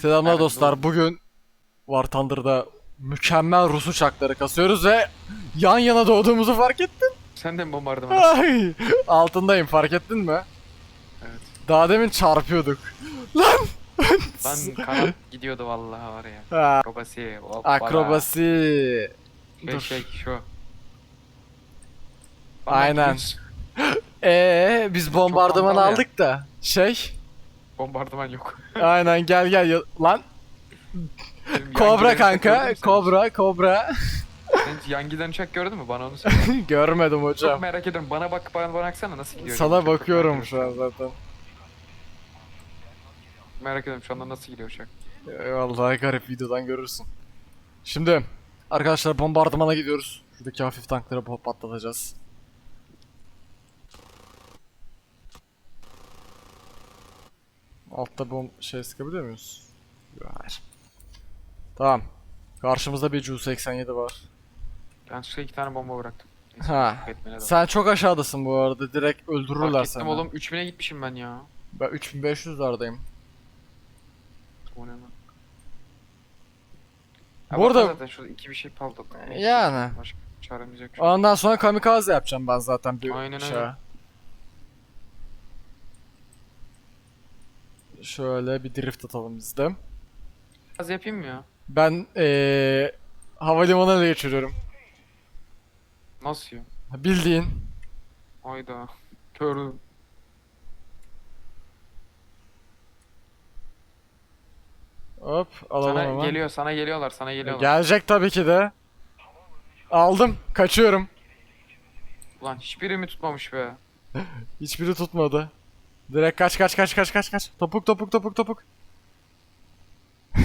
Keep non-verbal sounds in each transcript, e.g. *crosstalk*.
Selamlar dostlar. Bugün War Thunder'da mükemmel Rus uçakları kasıyoruz ve yan yana doğduğumuzu fark ettin. Sen de mi bombardıman? Ay, altındayım fark ettin mi? evet. Daha demin çarpıyorduk. Lan! Lan kanat gidiyordu vallahi var ya. Ha, Akrobasi. hoppala. akrobasi. Şey, Dur. şey şu. Aynen. düz Ee, biz bombardıman ya. aldık da. Şey. Bombardıman yok. *laughs* Aynen gel gel. ya- Lan kobra giden uçak kanka. gördün mü sen? Kobra kobra. Sen hiç yan giden uçak gördün mü? Bana onu *laughs* söyle. Görmedim Çok hocam. merak ediyorum. Bana bak bana, bana baksana nasıl gidiyor. Sana uçak? Çok bakıyorum merak şu an ediyorum zaten. Merak ediyorum şu anda nasıl gidiyor uçak. Vallahi garip videodan görürsün. Şimdi arkadaşlar bombardımana gidiyoruz. Şuradaki hafif tankları pa- patlatacağız. Altta bom şey sıkabiliyor muyuz? Yok, Hayır. Tamam. Karşımızda bir Ju-87 var. Ben şuraya iki tane bomba bıraktım. Neyse, Ha. de. Sen çok aşağıdasın bu arada. Direkt öldürürler Fark seni. ettim oğlum 3000'e gitmişim ben ya. Ben 3500'lerdeyim. O ne lan? Bu Ya arada- zaten şurada iki bir şey paldı. Yani. Başka çaremiz yok şu an. Ondan sonra kamikaze yapacağım ben zaten bir Aynen şey. öyle. Şöyle bir drift atalım biz de. Az yapayım mı ya? Ben eee havalimanına geçiriyorum. Nasıl ya? Bildiğin. Hayda. Körüm. Hop alalım Sana hemen. geliyor, sana geliyorlar, sana geliyorlar. Gelecek tabii ki de. Aldım. Kaçıyorum. Ulan hiçbiri mi tutmamış be? Hiçbiri tutmadı. Direkt kaç kaç kaç kaç kaç kaç. Topuk topuk topuk topuk. *laughs*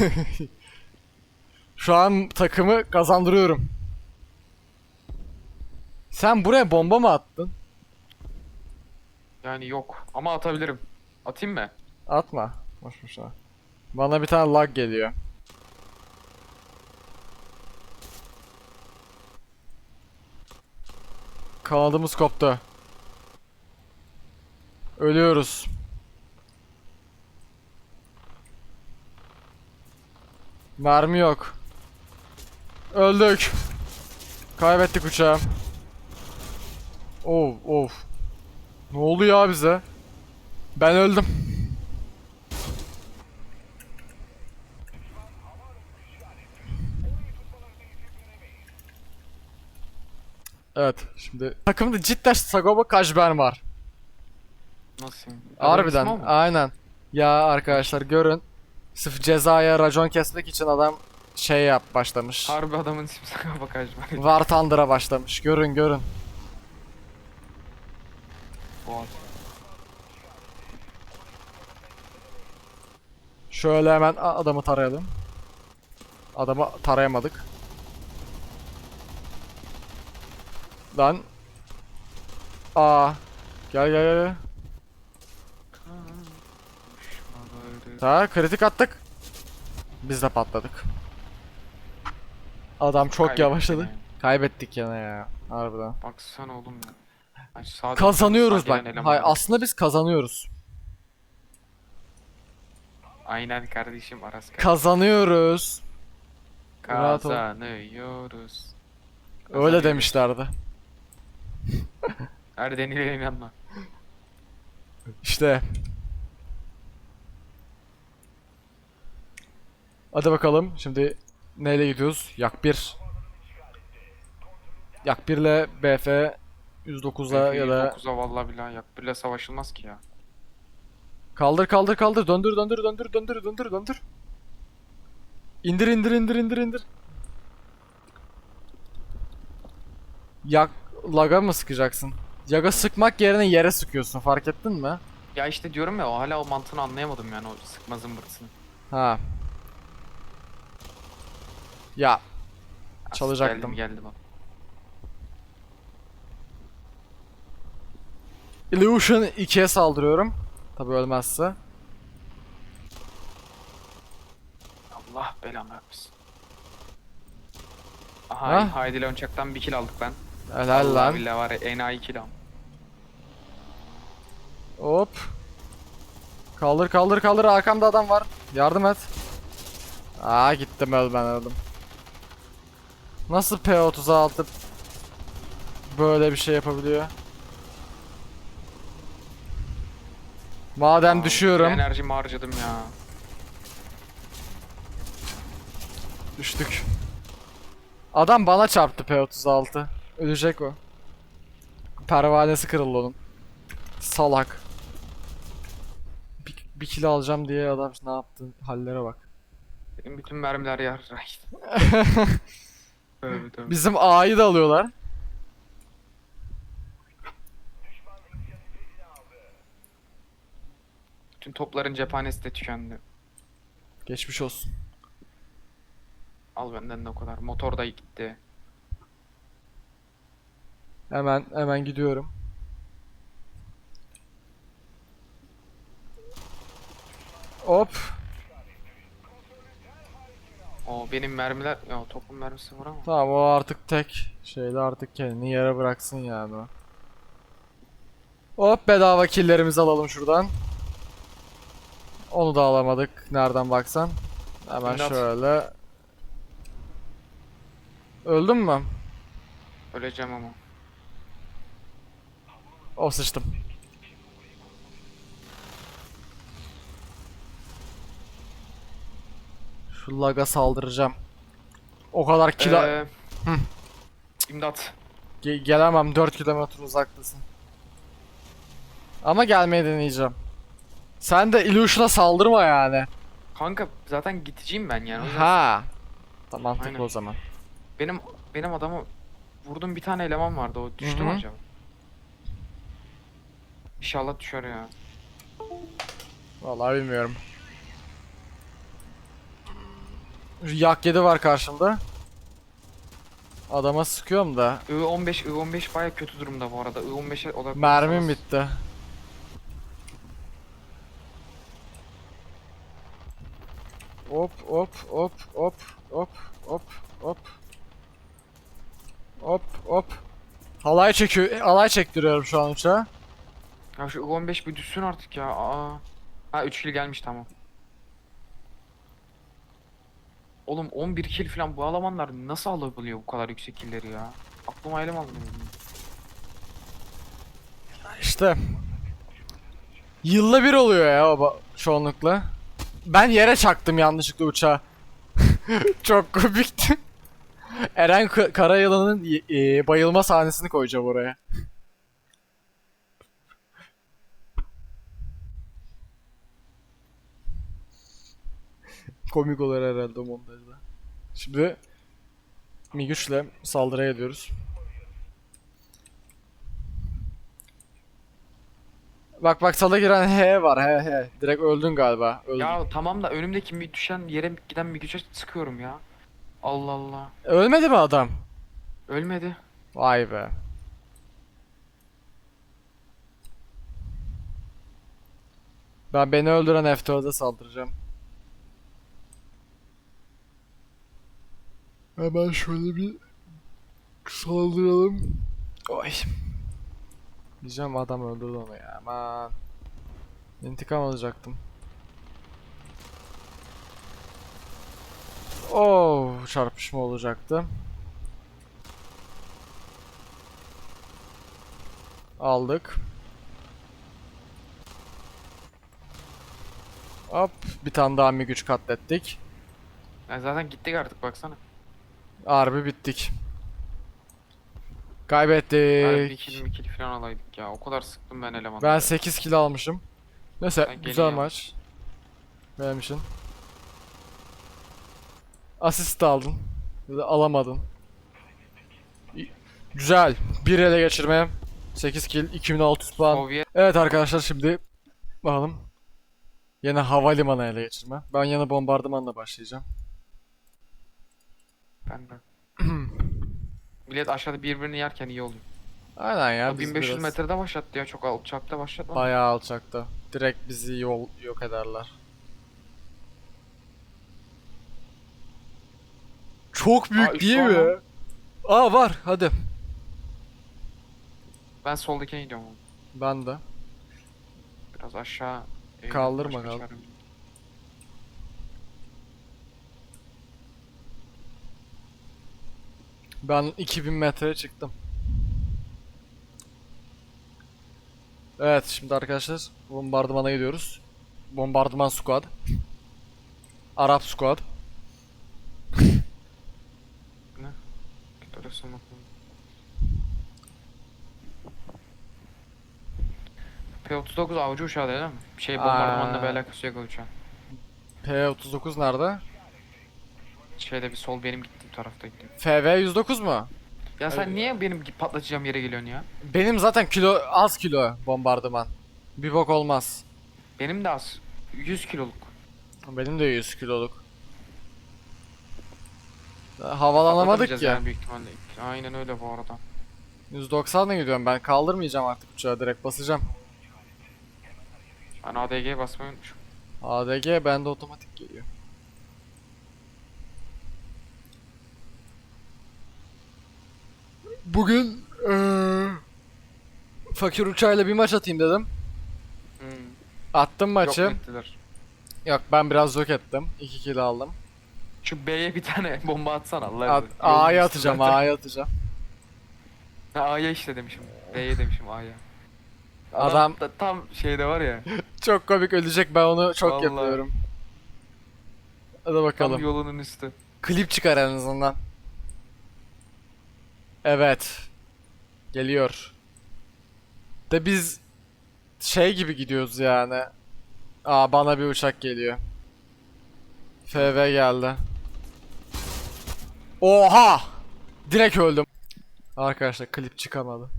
Şu an takımı kazandırıyorum. Sen buraya bomba mı attın? Yani yok. Ama atabilirim. Atayım mı? Atma. Boş boşuna. Bana bir tane lag geliyor. Kanadımız koptu. Ölüyoruz. Mermi yok. Öldük. Kaybettik uçağı. Of of. Ne oluyor ya bize? Ben öldüm. Evet şimdi takımda cidden Sagopa Kajben var. Nasıl? yani? Harbiden Adamın ismi o mu? aynen. Ya arkadaşlar görün. Sırf cezaya racon kesmek için adam şey yap başlamış. Harbi adamın ismi sana bakaj var. *laughs* War Thunder'a başlamış. Görün görün. Boğaz. Şöyle hemen a- adamı tarayalım. Adamı tarayamadık. Lan. Aa. Gel gel gel. Ha kritik attık. Biz de patladık. Adam çok Kaybettik yavaşladı. yani. Kaybettik yana ya. Harbiden. Baksana oğlum ya. Ay, sağ- Kazanıyoruz sağ bak. gelen eleman Hayır aslında biz kazanıyoruz. Aynen kardeşim Aras kardeşim. Kazanıyoruz. rahat ol. Kazanıyoruz. Öyle Kazanıyoruz. demişlerdi. Her denilene inanma. İşte. Hadi bakalım. Şimdi neyle gidiyoruz? Yak 1. Yak 1 ile BF 109'a ya da 9'a vallahi billahi yak. Bile savaşılmaz ki ya. kaldır kaldır kaldır döndür döndür döndür döndür döndür döndür. İndir indir indir indir indir. Yak laga mı sıkacaksın? Yaga sıkmak yerine yere sıkıyorsun fark ettin mi? Ya işte diyorum ya o hala o mantığını anlayamadım yani o sıkma zımbırtısını. Ha. Ya As- Çalacaktım. Geldim geldim. Illusion 2'ye saldırıyorum. Tabi ölmezse. Allah belamı vermesin. Aha Ha? Haydi ile uçaktan bir kill aldık lan. Helal lan. billahi var ya enayi kill am. Hop. Kaldır kaldır kaldır arkamda adam var. Yardım et. Aa gittim öl ben öldüm. Nasıl P36 böyle bir şey yapabiliyor? Madem Aa, düşüyorum. Enerjimi harcadım ya. Düştük. Adam bana çarptı P36. Ölecek o. Pervanesi kırıldı onun. Salak. Bir, bir kilo alacağım diye adam ne yaptı hallere bak. Benim bütün mermiler yer. *laughs* Tövbe tövbe. Bizim A'yı da alıyorlar. Bütün topların cephanesi de tükendi. Geçmiş olsun. Al benden de o kadar. Motor da gitti. Hemen hemen gidiyorum. Hop. O benim mermiler... Ya topun mermisi var ama. Tamam o artık tek şeyde artık kendini yere bıraksın yani. Hop bedava killlerimizi alalım şuradan. Onu da alamadık nereden baksan. Hemen İmdat. şöyle. Öldün mü? Öleceğim ama. O sıçtım. Şu laga saldıracağım. O kadar kilo Ee, Hı. İmdat. Ge- gelemem 4 kilometre uzaktasın. Ama gelmeyi deneyeceğim. Sen de Illusion'a saldırma yani. Kanka zaten gideceğim ben yani. O yüzden Ha. Tamam mantıklı Aynen. o zaman. Benim benim adamı vurdum bir tane eleman vardı o düştü mü Hı hı. acaba? İnşallah düşer ya. Vallahi bilmiyorum. Yak 7 var karşımda. Adama sıkıyorum da I-15 I-15 baya kötü durumda bu arada. I-15'e odaklanırsanız- mermim bitti. Hop hop hop hop hop hop hop. Hop hop. Halay çekiyor. Halay çektiriyorum şu an uçağa. Ya şu I-15 bir düşsün artık ya. Aa. Ha 3 kill gelmiş tamam. Oğlum 11 kill falan bu alamanlar nasıl alabiliyor bu kadar yüksek killleri ya? Aklıma elim almıyor. İşte. Yılda bir oluyor ya o çoğunlukla. Ben yere çaktım yanlışlıkla uçağı. *laughs* Çok komikti. Eren Karayılan'ın e, bayılma sahnesini koyacağım oraya. Komik olur herhalde montajda. Şimdi Migüç'le saldırıya ediyoruz. Bak bak sana giren H var he he. Direkt öldün galiba. Öldün. Ya tamam da önümdeki bir düşen yere giden bir güce sıkıyorum ya. Allah Allah. Ölmedi mi adam? Ölmedi. Vay be. Ben beni öldüren F4'e saldıracağım. Hemen şöyle bir saldıralım. Oy. Diyeceğim adam öldürdü onu ya aman. İntikam alacaktım. Oo çarpışma olacaktı. Aldık. Hop bir tane daha mi güç katlettik. Ya zaten gittik artık baksana. Harbi bittik. Kaybettik. Yani bir kill bir kill falan alaydık ya. O kadar sıktım ben elemanı. Ben 8 kill almışım. Neyse Ben güzel maç. Benim için. Asist aldın. Ya da alamadın. Güzel. Bir ele geçirme. 8 kill, 2600 puan. Sovyet Evet arkadaşlar şimdi bakalım. Yine havalimanı ele geçirme. Ben yine bombardımanla başlayacağım. Ben de. Millet aşağıda birbirini yerken iyi oluyor. Aynen ya. Ya biz 1500 biraz metrede başlattı ya çok alçakta başlatmadı. Bayağı alçakta. Direkt bizi yol yok ederler. Çok büyük Aa, değil var mi? lan. Aa var hadi. Ben soldakine gidiyorum. Ben de. Biraz aşağı. Kaldırma, kaldır. çarem yok. Ben 2000 metreye çıktım. Evet şimdi arkadaşlar bombardımana gidiyoruz. Bombardıman squad. Arap squad. *laughs* Bakalım. P-39 avcı uçağı değil mi? Şey bombardımanla bir alakası yok o uçağın. P39 nerede? Şeyde bir sol benim tarafta gittim. FV109 mu? Ya sen niye benim patlatacağım yere geliyorsun ya? Benim zaten kilo az kilo bombardıman. Bir bok olmaz. Benim de az. 100 kiloluk. Benim de 100 kiloluk. Daha Havalanamadık Patlatmayacağız ya. yani büyük ihtimalle. Aynen öyle bu arada. 190'la gidiyorum ben kaldırmayacağım artık uçağı direkt basacağım. Ben ADG'ye basmayı unutmuşum. ADG bende otomatik geliyor. Bugün eee, fakir uçağıyla bir maç atayım dedim. Hmm. Attım maçı. Yok Yok, ettiler? ben biraz yok ettim. 2 kill aldım. Şu B'ye bir tane *laughs* bomba atsana Allah At, A'ya atacağım, zaten. A'ya atacağım. Ha, A'ya işte demişim. B'ye demişim A'ya. Adam- da tam şeyde var ya. *laughs* Çok komik ölecek ben onu çok Vallahi. yapıyorum. Hadi Tam bakalım. yolunun üstü. Klip çıkar en azından. Evet. Geliyor. De biz şey gibi gidiyoruz yani. Aa bana bir uçak geliyor. FV geldi. Oha! Direkt öldüm. Arkadaşlar klip çıkamadı.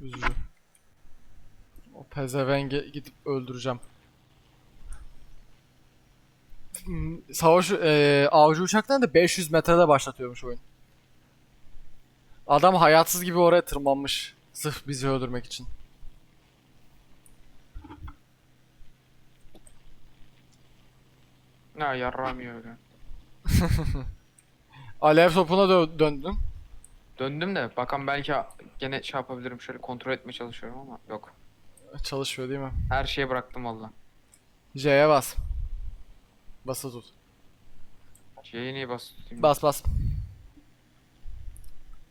Üzücü. O pezevenge gidip öldüreceğim. Hmm, Savaş eee avcı uçaktan da 500 metrede başlatıyormuş oyun. Adam hayatsız gibi oraya tırmanmış. Sırf bizi öldürmek için. Ya yarramıyor öyle. *laughs* Alev topuna dö- döndüm. Döndüm de bakan belki gene şey yapabilirim şöyle kontrol etmeye çalışıyorum ama yok. Çalışmıyor değil mi? Her şeye bıraktım valla. J'ye bas. Bası tut. C'ye niye bas tutayım? Bas bas.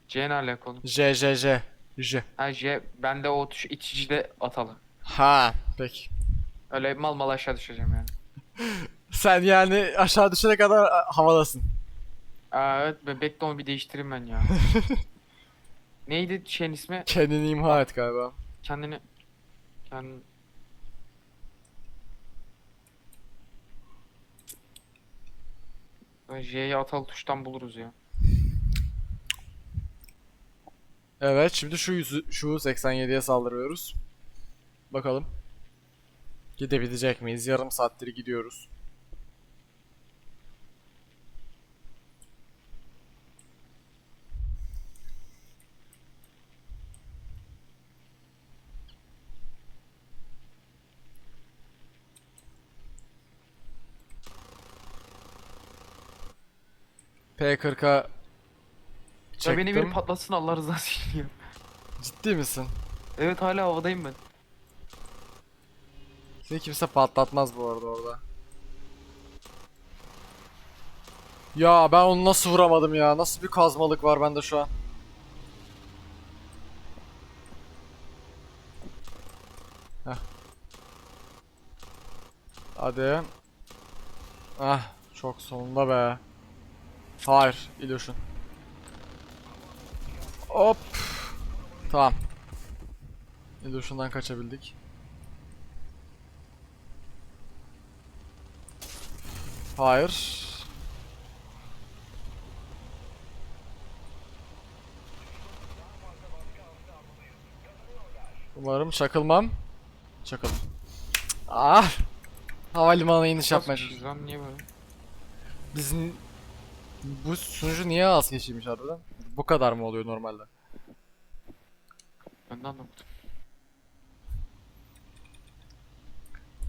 C ne alakalı? J J J. J. Ha J bende o tuş iticide atalı. Ha, peki. Öyle mal mal aşağı düşeceğim yani. *laughs* Sen yani aşağı düşene kadar a, havadasın. Aa, evet be- bekle onu bir değiştireyim ben ya. *laughs* Neydi şeyin ismi? Kendini imha et galiba. Kendini kendini Ben J'yi atalı tuştan buluruz ya. Evet, şimdi şu yüzü, şu 87'ye saldırıyoruz. Bakalım. Gidebilecek miyiz? Yarım saattir gidiyoruz. P40'a Ya beni bir patlatsın Allah rızası için ya. Ciddi misin? Evet hala havadayım ben. Seni kimse patlatmaz bu arada orada. Ya ben onu nasıl vuramadım ya? Nasıl bir kazmalık var bende şu an? Heh. Hadi. Ah, çok sonunda be. Hayır, illusion. Hop. Tamam. Illusion'dan kaçabildik. Hayır. Umarım çakılmam. Çakıl. Ah! Havalimanına iniş yapmaya niye böyle? Bizim bu sunucu niye az geçiymiş harbiden? Bu kadar mı oluyor normalde? Ben de anlamadım.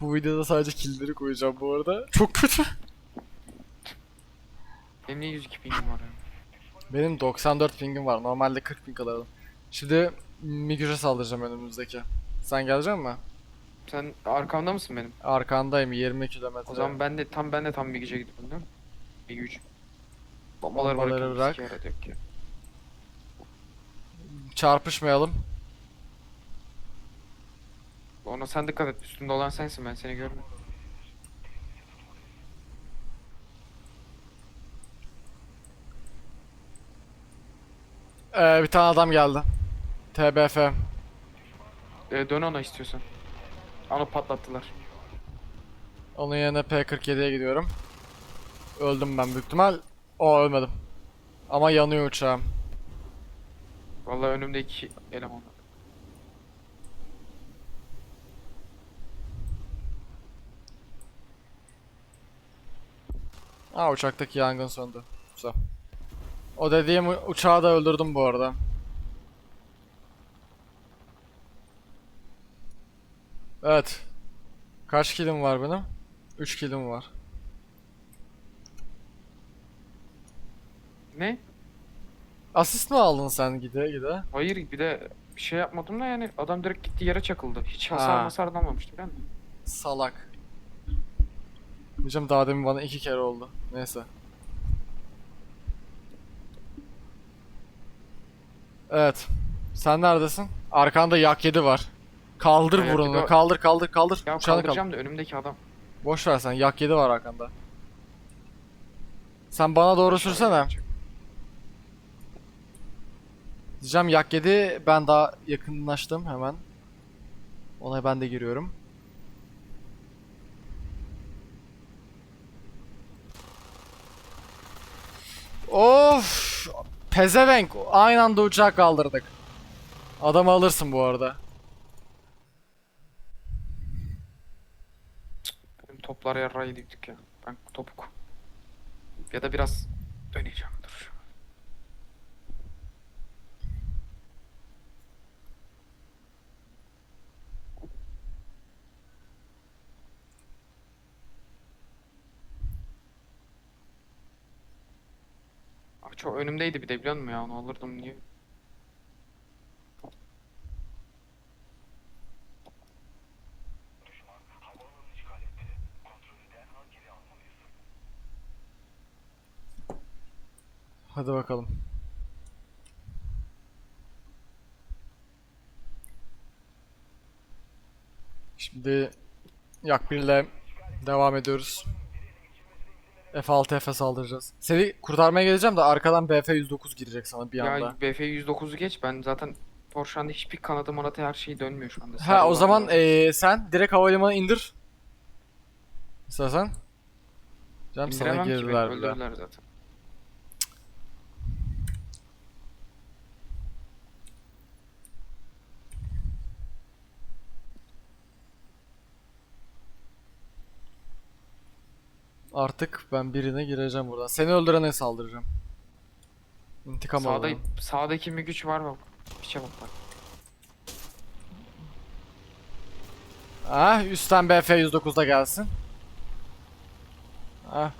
Bu videoda sadece killleri koyacağım bu arada. Çok kötü. Benim niye 102 pingim var ya? Benim 94 pingim var. Normalde 40 ping alırdım. Şimdi Migür'e saldıracağım önümüzdeki. Sen gelecek mi? Sen arkamda mısın benim? Arkandayım 20 kilometre. O zaman ben de tam ben de tam bir gece gidiyorum değil mi? Bir güç. Bombaları, Bombaları bırak. Çarpışmayalım. Ona sen dikkat et. Üstünde olan sensin ben seni görmüyorum. Ee, bir tane adam geldi. TBF. Ee, dön ona istiyorsan. Onu patlattılar. Onun yerine P47'ye gidiyorum. Öldüm ben büyük ihtimal. O ölmedim. Ama yanıyor uçağım. Vallahi önümde iki eleman var. Aa uçaktaki yangın söndü. Güzel. O dediğim uçağı da öldürdüm bu arada. Evet. Kaç kilim var benim? 3 kilim var. Ne? Asist mi aldın sen gide gide? Hayır bir de bir şey yapmadım da yani adam direkt gitti yere çakıldı. Hiç hasar Ha. masar da almamıştı ben. Salak. Diyeceğim daha demin bana iki kere oldu. Neyse. Evet. Sen neredesin? Arkanda yak yedi var. Kaldır Ha, yak burnunu. yedi var. Kaldır kaldır kaldır. Ya Uçağını kaldır. kaldıracağım da önümdeki adam. Boş ver sen. Yak yedi var arkanda. Sen bana doğru sürsene. Diyeceğim yak yedi. Ben daha yakınlaştım hemen. Ona ben de giriyorum. Of! Pezevenk. Aynı anda uçağı kaldırdık. Adamı alırsın bu arada. Benim toplar yarrayı diktik ya. Ben topuk. Ya da biraz döneceğim dur. Abi çok önümdeydi bir de biliyor musun ya onu alırdım niye? Hadi bakalım. Şimdi yak birle devam ediyoruz. F6 F saldıracağız. Seni kurtarmaya geleceğim de arkadan BF 109 girecek sana bir anda. Ya BF 109'u geç ben zaten Porsche'nda hiçbir kanadı manatı her şey dönmüyor şu anda. Ha o zaman eee, sen direkt havalimanına indir. İstersen. Canım sana İndiremem ki beni, girdiler bile. öldürdüler zaten. Artık ben birine gireceğim buradan. Seni öldürene saldıracağım. İntikam Sağda, alalım. sağdaki bir güç var bak. Piçe bak bak. Ah üstten BF 109'da gelsin. Ah.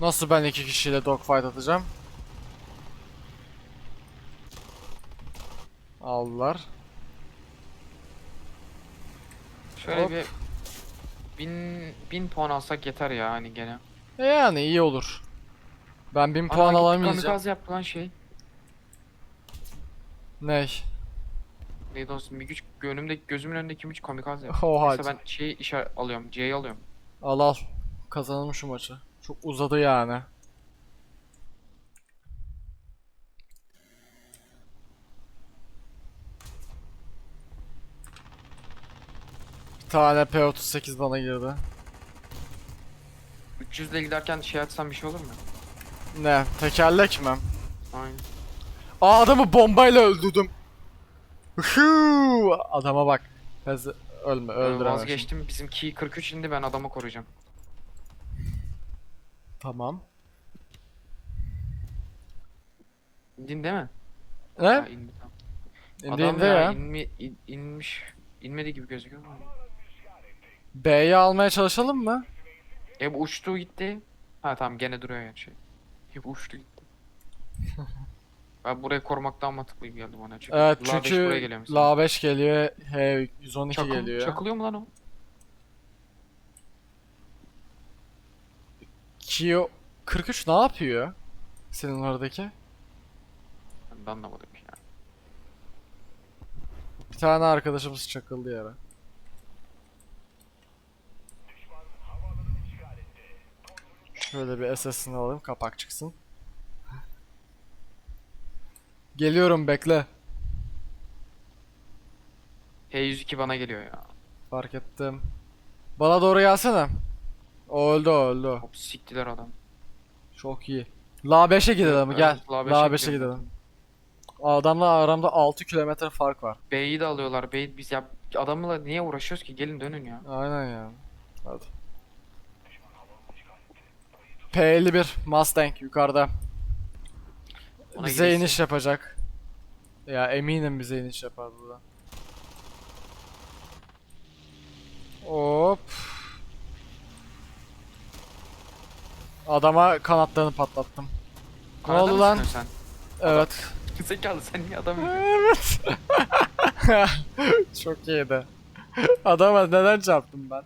Nasıl ben iki kişiyle dogfight atacağım? Aldılar. Şöyle Hop. bir bin, bin puan alsak yeter ya hani gene. E yani iyi olur. Ben 1000 Ana puan alamayacağım. Kamikaze yaptı lan şey. Ney? Neydi olsun bir güç önümdeki gözümün önündeki güç kamikaze yaptı. Oha. Neyse ben şeyi işaret alıyorum. C'yi alıyorum. Al al. Kazanalım şu maçı. Çok uzadı yani. Bir tane P38 bana girdi. 300 ile giderken şey atsam bir şey olur mu? Ne? Tekerlek mi? Aynen. Aa adamı bombayla öldürdüm. Huu! Adama bak. Pez ölme Ee, öldüremem. Vazgeçtim. Bizimki 43 indi ben adamı koruyacağım. Tamam. İndin değil mi? Ha, Ne? indi tamam. Adam ya, ya. inmi- in- inmiş. İnmedi gibi gözüküyor. B'yi almaya çalışalım mı? E bu uçtu gitti. Ha tamam gene duruyor yani şey. Hep uçtu gitti. *laughs* ben burayı korumaktan mantıklı gibi geldi bana. Çünkü Evet La çünkü buraya geliyor mesela. La 5 geliyor. H 112 Çakıl- geliyor. Çakılıyor mu lan o? Kio 43 ne yapıyor? Senin oradaki. Ben de anlamadım ya. Bir tane arkadaşımız çakıldı yere. Şöyle bir SS'ini alayım kapak çıksın. Geliyorum bekle. H102 bana geliyor ya. Fark ettim. Bana doğru gelsene. O öldü o öldü. Hop siktiler adam. Çok iyi. La 5'e gidelim Evet, gel. La La 5'e 5'e gidiyorum gidelim. Adamla aramda 6 kilometre fark var. B'yi de alıyorlar. B'yi biz ya adamla niye uğraşıyoruz ki? Gelin dönün ya. Aynen ya. Hadi. P51 Mustang yukarıda. Ona bize gidesin. iniş yapacak. Ya eminim bize iniş yapar burada. Hop. Adama kanatlarını patlattım. Ne oldu lan? sıkıyorsun Evet. Sen? *laughs* Zekalı sen niye adam Evet. *laughs* Çok iyiydi. Adama neden çarptım ben?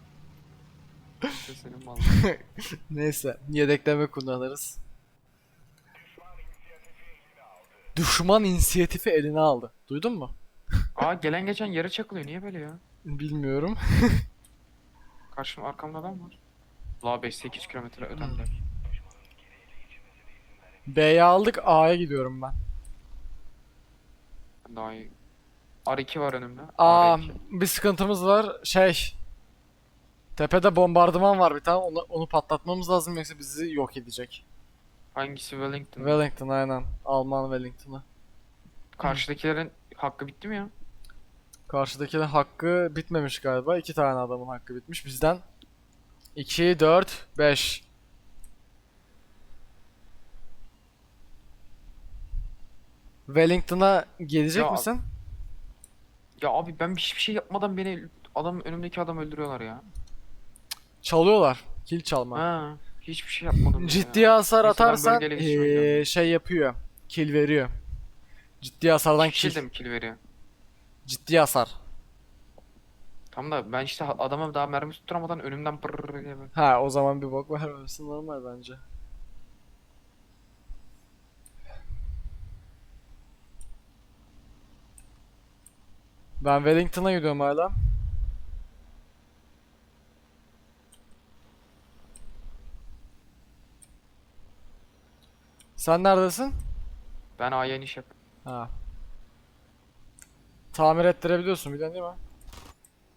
Senin malın. *laughs* Neyse, yedekleme kullanırız. Düşman inisiyatifi eline aldı. Duydun mu? Aa gelen geçen yere çakılıyor. Niye böyle ya? Bilmiyorum. *laughs* Karşım arkamda adam var. La 5 8 kilometre ötemde. B'yi aldık, A'ya gidiyorum ben. Daha iyi. R2 var önümde. Aa, R2. bir sıkıntımız var. Şey, tepede bombardıman var bir tane. Onu, onu patlatmamız lazım yoksa bizi yok edecek. Hangisi Wellington? Wellington aynen. Alman Wellington'ı. Karşıdakilerin hakkı bitti mi ya? Karşıdakinin hakkı bitmemiş galiba. İki tane adamın hakkı bitmiş. Bizden 2, 4, 5. Wellington'a gelecek Ya- misin? Ya abi ben hiçbir şey yapmadan beni adam önümdeki adam öldürüyorlar ya. Çalıyorlar. Kill çalma. Ha, hiçbir şey yapmadım. Ciddi ya. hasar Neyse, ben atarsan bölgeyle eee, oynayacağım. şey yapıyor. Kill veriyor. Ciddi hasardan Hiçbir şey kill. de mi kill veriyor? Ciddi hasar. Tam da ben işte adama daha mermi tutturamadan önümden pırrrr diye böyle. Ha o zaman bir bok vermemesi normal bence. Ben Wellington'a gidiyorum hala. Sen neredesin? Ben A'ya iniş yap. Ha. Tamir ettirebiliyorsun biliyorsun değil mi?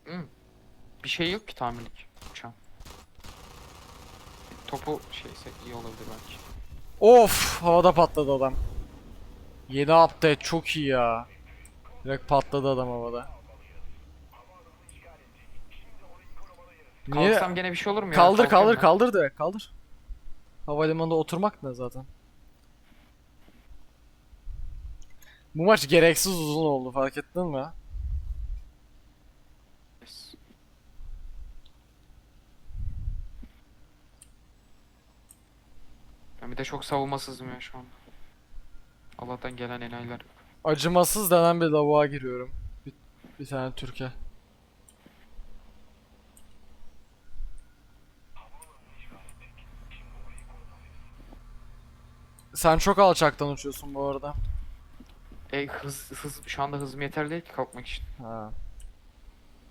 Hı. Bir şey yok ki tamirlik uçağın. Topu şeyse iyi olabilir belki. Of havada patladı adam. Yeni update çok iyi ya. Direkt patladı adam havada. Niye? Kalksam gene bir şey olur mu ya? Kaldır Kalkıyorum kaldır ben. kaldır direkt kaldır. Havalimanında oturmak ne zaten. Bu maç gereksiz uzun oldu fark ettin mi? Ben bir de çok savunmasızım ya şu an. Allah'tan gelen enayiler. Acımasız denen bir lavuğa giriyorum. Bir, bir tane Türkiye. Sen çok alçaktan uçuyorsun bu arada. E hız, hız şu anda hızım yeterli değil ki kalkmak için. Ha.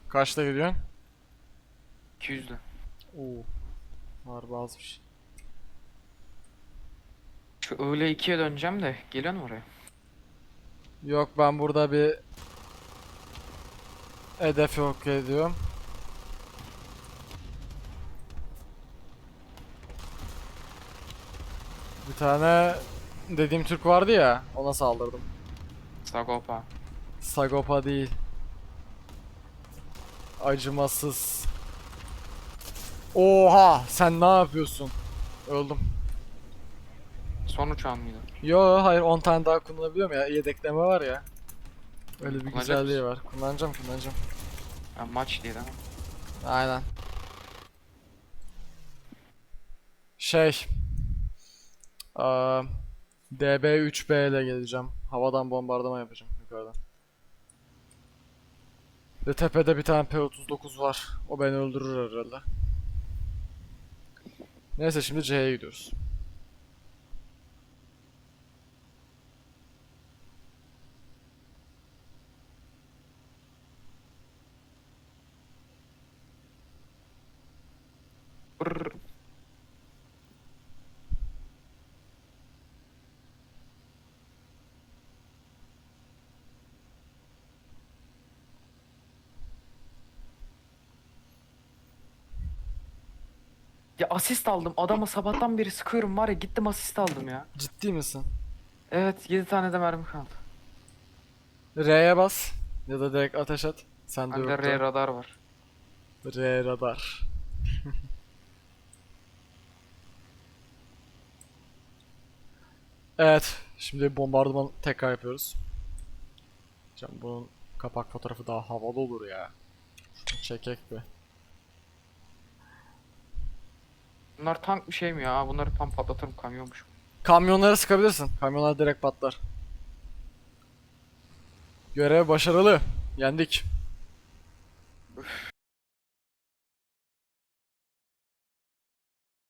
Kaçta gidiyorsun? 200'de. Oo. Var bazı bir şey. Şu öğle 2'ye döneceğim de geliyor mu oraya? Yok ben burada bir hedef yok ediyorum. Bir tane dediğim Türk vardı ya ona saldırdım. Sagopa. Sagopa değil. Acımasız. Oha sen ne yapıyorsun? Öldüm. Son uçağın mıydı? Yo hayır 10 tane daha kullanabiliyorum ya yedekleme var ya. Öyle bir güzelliği var. Kullanacağım kullanacağım. Ha, maç değil mi? Aynen. Şey. Aa, DB3B ile geleceğim. Havadan bombardıman yapacağım yukarıdan. Ve tepede bir tane P39 var. O beni öldürür herhalde. Neyse şimdi C'ye gidiyoruz. Ya asist aldım. Adama sabahtan beri sıkıyorum var ya gittim asist aldım ya. Ciddi misin? Evet 7 tane de mermi kaldı. R'ye bas. Ya da direkt ateş et. Sen de yok. R radar var. R radar. *laughs* evet. Şimdi bombardıman tekrar yapıyoruz. Canım bunun kapak fotoğrafı daha havalı olur ya. Şunu çekek bir. Bunlar tank bir şey mi ya? Bunları tam patlatırım kamyonmuş. Kamyonları sıkabilirsin. Kamyonlar direkt patlar. Görev başarılı. Yendik.